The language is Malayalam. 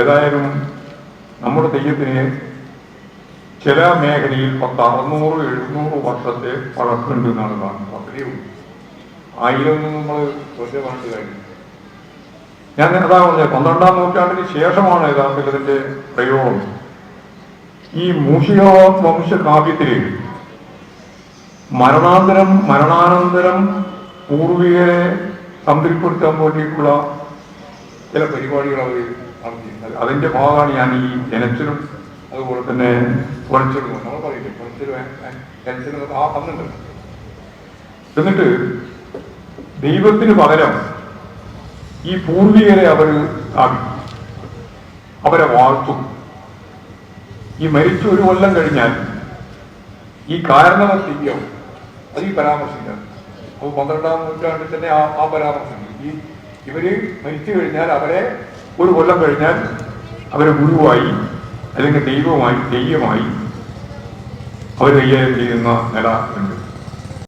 ഏതായാലും നമ്മുടെ തെയ്യത്തിന് ചില മേഖലയിൽ പത്ത് അറുന്നൂറ് എഴുന്നൂറ് വർഷത്തെ പഴക്കുണ്ട് എന്നാണ് കാണുന്നത്. അത്രയേ ഉള്ളൂ. ആയിരം നമ്മൾ പറഞ്ഞിട്ട് കാര്യം ഞാൻ എന്താ പറഞ്ഞത് പന്ത്രണ്ടാം നൂറ്റാണ്ടിന് ശേഷമാണ് യഥാർത്ഥത്തിൽ ഇതിന്റെ പ്രയോഗം. ഈ മൂഷിക വംശ കാവ്യത്തിൽ മരണാന്തരം മരണാനന്തരം പൂർവികരെ സംതൃപ്തിപ്പെടുത്താൻ വേണ്ടിയിട്ടുള്ള ചില പരിപാടികൾ അവർ അതിന്റെ ഭാഗമാണ് ഞാൻ ഈ ജനത്തിനും അതുപോലെ തന്നെ കുറച്ചിലും നമ്മൾ പറയില്ലേ? കുറച്ചിലും ജനത്തിനും എന്നിട്ട് ദൈവത്തിന് പകരം ഈ പൂർവികരെ അവർ അവരെ വാഴ്ത്തും. ഈ മരിച്ച ഒരു കൊല്ലം കഴിഞ്ഞാൽ ഈ കാരണവർ ദിവ്യം അത് ഈ പരാമർശിക്കാം അപ്പോൾ പന്ത്രണ്ടാം നൂറ്റാണ്ടിൽ തന്നെ ആ ആ പരാമർശം. ഈ ഇവർ മരിച്ചു കഴിഞ്ഞാൽ അവരെ ഒരു കൊല്ലം കഴിഞ്ഞാൽ അവരെ ഗുരുവായി അല്ലെങ്കിൽ ദൈവമായി ദൈവമായി അവർ കൈകാര്യം ചെയ്യുന്ന നില ഉണ്ട്